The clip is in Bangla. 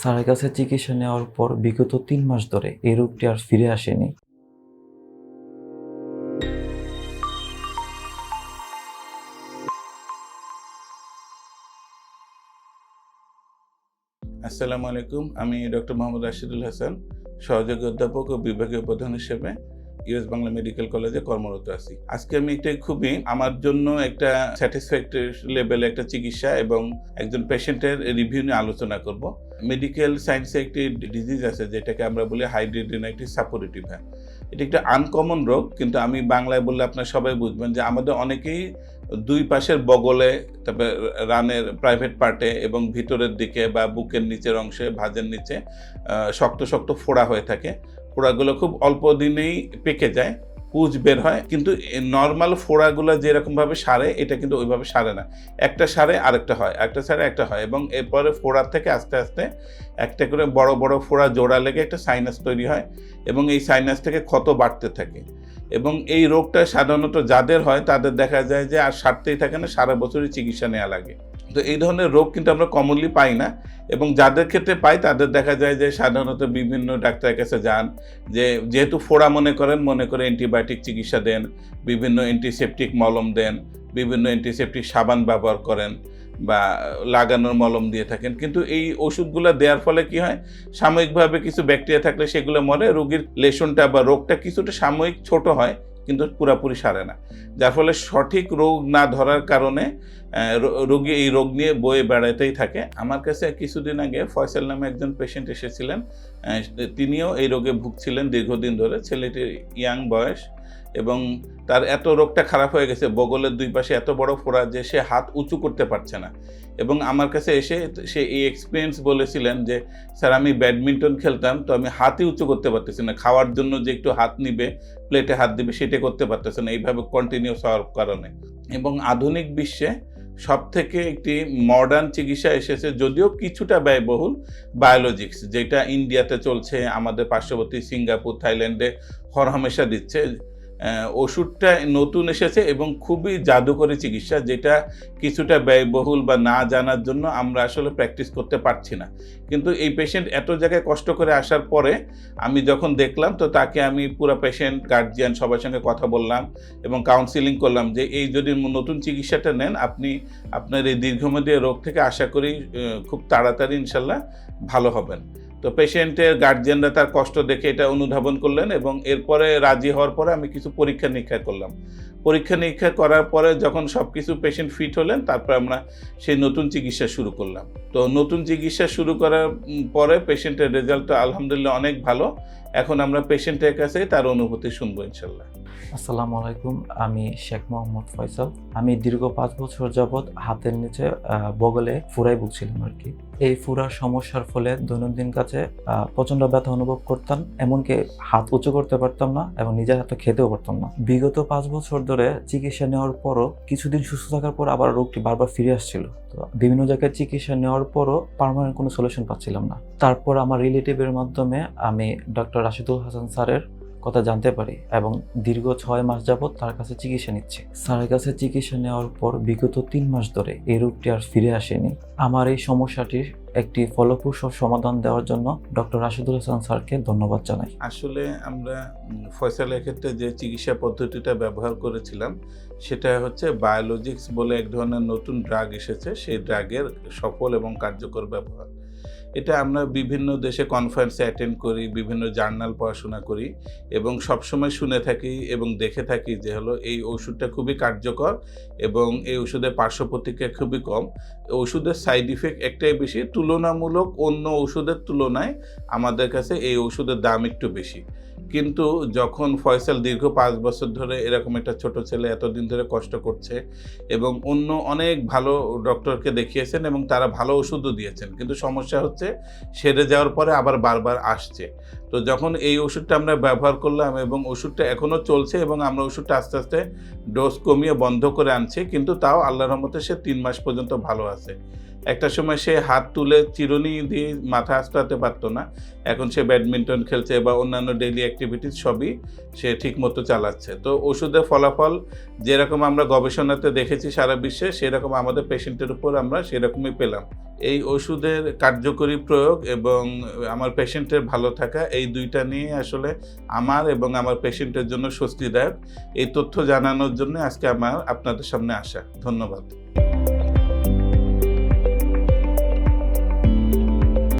স্যারের কাছে চিকিৎসা নেওয়ার পর বিগত তিন মাস ধরে এই রোগটি আর ফিরে আসেনি। আসসালামু আলাইকুম, আমি ডক্টর মোহাম্মদ রাশিদুল হাসান, সহযোগী অধ্যাপক ও বিভাগীয় প্রধান হিসেবে ইউএস বাংলা মেডিকেল কলেজে কর্মরত আছি। আজকে আমি একটা খুবই আমার জন্য একটা স্যাটিসফ্যাক্টরি লেভেলে একটা চিকিৎসা এবং একজন পেশেন্টের রিভিউ নিয়ে আলোচনা করব। মেডিকেল সায়েন্সে একটি ডিজিজ আছে, যেটাকে আমরা বলি হাইড্রিডিনাইটিস সাপোরিটিভ হ্যাঁ। এটি একটা আনকমন রোগ, কিন্তু আমি বাংলায় বললে আপনার সবাই বুঝবেন যে আমাদের অনেকেই দুই পাশের বগলে, তারপরে রানের প্রাইভেট পার্টে এবং ভিতরের দিকে বা বুকের নিচের অংশে, ভাজের নিচে শক্ত শক্ত ফোড়া হয়ে থাকে। ফোড়াগুলো খুব অল্প দিনেই পেকে যায় পুজ বের হয়। কিন্তু নর্মাল ফোড়াগুলো যেরকমভাবে সারে, এটা কিন্তু ওইভাবে সারে না। একটা সারে, আরেকটা হয়। একটা সারে, একটা হয়। এবং এরপরে ফোড়ার থেকে আস্তে আস্তে একটা করে বড় বড় ফোড়া জোড়া লেগে একটা সাইনাস তৈরি হয় এবং এই সাইনাস থেকে ক্ষত বাড়তে থাকে। এবং এই রোগটা সাধারণত যাদের হয়, তাদের দেখা যায় যে আর সারতেই থাকে না, সারা বছরই চিকিৎসা নেওয়া লাগে। তো এই ধরনের রোগ কিন্তু আমরা কমনলি পাই না। এবং যাদের ক্ষেত্রে পাই, তাদের দেখা যায় যে সাধারণত বিভিন্ন ডাক্তারের কাছে যান যে, যেহেতু ফোড়া মনে করেন, মনে করে অ্যান্টিবায়োটিক চিকিৎসা দেন, বিভিন্ন অ্যান্টিসেপটিক মলম দেন, বিভিন্ন অ্যান্টিসেপটিক সাবান ব্যবহার করেন বা লাগানোর মলম দিয়ে থাকেন। কিন্তু এই ওষুধগুলো দেওয়ার ফলে কি হয়, সাময়িকভাবে কিছু ব্যাকটেরিয়া থাকলে সেগুলো মরে, রোগীর লেশনটা বা রোগটা কিছুটা সাময়িক ছোট হয় কিন্তু পুরাপুরি সারে না। যার ফলে সঠিক রোগ না ধরার কারণে রোগী এই রোগ নিয়ে বয়ে বেড়াতেই থাকে। আমার কাছে কিছুদিন আগে ফয়সাল নামে একজন পেশেন্ট এসেছিলেন তিনিও এই রোগে ভুগছিলেন দীর্ঘদিন ধরে। ছেলেটির ইয়াং বয়স এবং তার এত রোগটা খারাপ হয়ে গেছে, বগলের দুই পাশে এত বড় ফোড়া যে সে হাত উঁচু করতে পারছে না। এবং আমার কাছে এসে সে এই এক্সপিরিয়েন্স বলেছিলেন যে, স্যার, আমি ব্যাডমিন্টন খেলতাম, তো আমি হাতই উঁচু করতে পারতেছি না। খাওয়ার জন্য যে একটু হাত নিবে, প্লেটে হাত দিবে, সেটা করতে পারতেছে না। এইভাবে কন্টিনিউস হওয়ার কারণে। এবং আধুনিক বিশ্বে সব থেকে একটি মডার্ন চিকিৎসা এসেছে, যদিও কিছুটা ব্যয়বহুল বায়োলজিক্স যেটা ইন্ডিয়াতে চলছে, আমাদের পার্শ্ববর্তী সিঙ্গাপুর, থাইল্যান্ডে হরহামেশা দিচ্ছে। ওষুধটা নতুন এসেছে এবং খুবই জাদুকরী চিকিৎসা, যেটা কিছুটা ব্যয়বহুল বা না জানার জন্য আমরা আসলে প্র্যাকটিস করতে পারছি না। কিন্তু এই পেশেন্ট এত জায়গায় কষ্ট করে আসার পরে আমি যখন দেখলাম, তো তাকে আমি পুরো পেশেন্ট গার্জিয়ান সবার সঙ্গে কথা বললাম এবং কাউন্সিলিং করলাম যে, এই যদি নতুন চিকিৎসাটা নেন, আপনি আপনার এই দীর্ঘমেয়াদী রোগ থেকে আশা করি খুব তাড়াতাড়ি ইনশাল্লাহ ভালো হবেন। তো পেশেন্টের গার্জিয়ানরা তার কষ্ট দেখে এটা অনুধাবন করলেন এবং এরপরে রাজি হওয়ার পরে আমি কিছু পরীক্ষা নিরীক্ষা করলাম। পরীক্ষা নিরীক্ষা করার পরে যখন সব কিছু পেশেন্ট ফিট হলেন, তারপর আমরা সেই নতুন চিকিৎসা শুরু করলাম। তো নতুন চিকিৎসা শুরু করার পরে পেশেন্টের রেজাল্টটা আলহামদুলিল্লাহ অনেক ভালো। এখন আমরা পেশেন্টের কাছে তার অনুভূতি শুনব ইনশাল্লাহ আসসালামু আলাইকুম আমি শেখ মোহাম্মদ ফয়সাল। আমি দীর্ঘ পাঁচ বছর যাবৎ হাতের নিচে বগলে ফুরাই ভুগছিলাম আর কি। এই ফুরার সমস্যার ফলে দৈনন্দিন আহ, প্রচণ্ড ব্যথা অনুভব করতাম এমনকি হাত উঁচু করতে পারতাম না এবং নিজের হাতে খেতেও পারতাম না। বিগত পাঁচ বছর ধরে চিকিৎসা নেওয়ার পরও কিছুদিন সুস্থ থাকার পর আবার রোগটি বারবার ফিরে আসছিল। তো বিভিন্ন জায়গায় চিকিৎসা নেওয়ার পরও পার্মানেন্ট কোনো সলিউশন পাচ্ছিলাম না। তারপর আমার রিলেটিভের মাধ্যমে আমি ডক্টর রাশিদুল হাসান স্যারের কথা জানতে পারি এবং দীর্ঘ ছয় মাস যাবৎ তার কাছে চিকিৎসা নিচ্ছে। স্যারের কাছে চিকিৎসা নেওয়ার পর বিগত তিন মাস ধরে এই রোগটি আর ফিরে আসেনি। আমার এই সমস্যাটির একটি ফলপ্রসূ সমাধান দেওয়ার জন্য ডক্টর রাশিদুল হাসান স্যারকে ধন্যবাদ জানাই। আসলে আমরা ফয়সালের ক্ষেত্রে যে চিকিৎসা পদ্ধতিটা ব্যবহার করেছিলাম, সেটা হচ্ছে বায়োলজিক্স বলে এক ধরনের নতুন ড্রাগ এসেছে। সেই ড্রাগের সফল এবং কার্যকর ব্যবহার। এটা আমরা বিভিন্ন দেশে কনফারেন্সে অ্যাটেন্ড করি, বিভিন্ন জার্নাল পড়াশোনা করি এবং সবসময় শুনে থাকি এবং দেখে থাকি যে হলো এই ওষুধটা খুবই কার্যকর এবং এই ওষুধের পার্শ্ব প্রতিক্রিয়া খুবই কম। ওষুধের সাইড ইফেক্ট একটাই বেশি, তুলনামূলক অন্য ওষুধের তুলনায় আমাদের কাছে এই ওষুধের দাম একটু বেশি। কিন্তু যখন ফয়সাল দীর্ঘ পাঁচ বছর ধরে এরকম একটা ছোট ছেলে এতদিন ধরে কষ্ট করছে এবং অন্য অনেক ভালো ডক্টরকে দেখিয়েছেন এবং তারা ভালো ওষুধও দিয়েছেন, কিন্তু সমস্যা হচ্ছে সেরে যাওয়ার পরে আবার বারবার আসছে। তো যখন এই ওষুধটা আমরা ব্যবহার করলাম এবং ওষুধটা এখনও চলছে এবং আমরা ওষুধটা আস্তে আস্তে ডোজ কমিয়ে বন্ধ করে আনছি, কিন্তু তাও আল্লাহর রহমতে সে তিন মাস পর্যন্ত ভালো আছে। একটা সময় সে হাত তুলে চিরুনি দিয়ে মাথা আঁচড়াতে পারতো না। এখন সে ব্যাডমিন্টন খেলছে বা অন্যান্য ডেইলি অ্যাক্টিভিটিস সবই সে ঠিকমতো চালাচ্ছে। তো ওষুধের ফলাফল যেরকম আমরা গবেষণাতে দেখেছি সারা বিশ্বে, সেরকম আমাদের পেশেন্টের উপর আমরা সেরকমই পেলাম। এই ওষুধের কার্যকরী প্রয়োগ এবং আমার পেশেন্টের ভালো থাকা, এই দুইটা নিয়ে আসলে আমার এবং আমার পেশেন্টের জন্য স্বস্তিদায়ক। এই তথ্য জানানোর জন্য আজকে আমার আপনাদের সামনে আসা। ধন্যবাদ।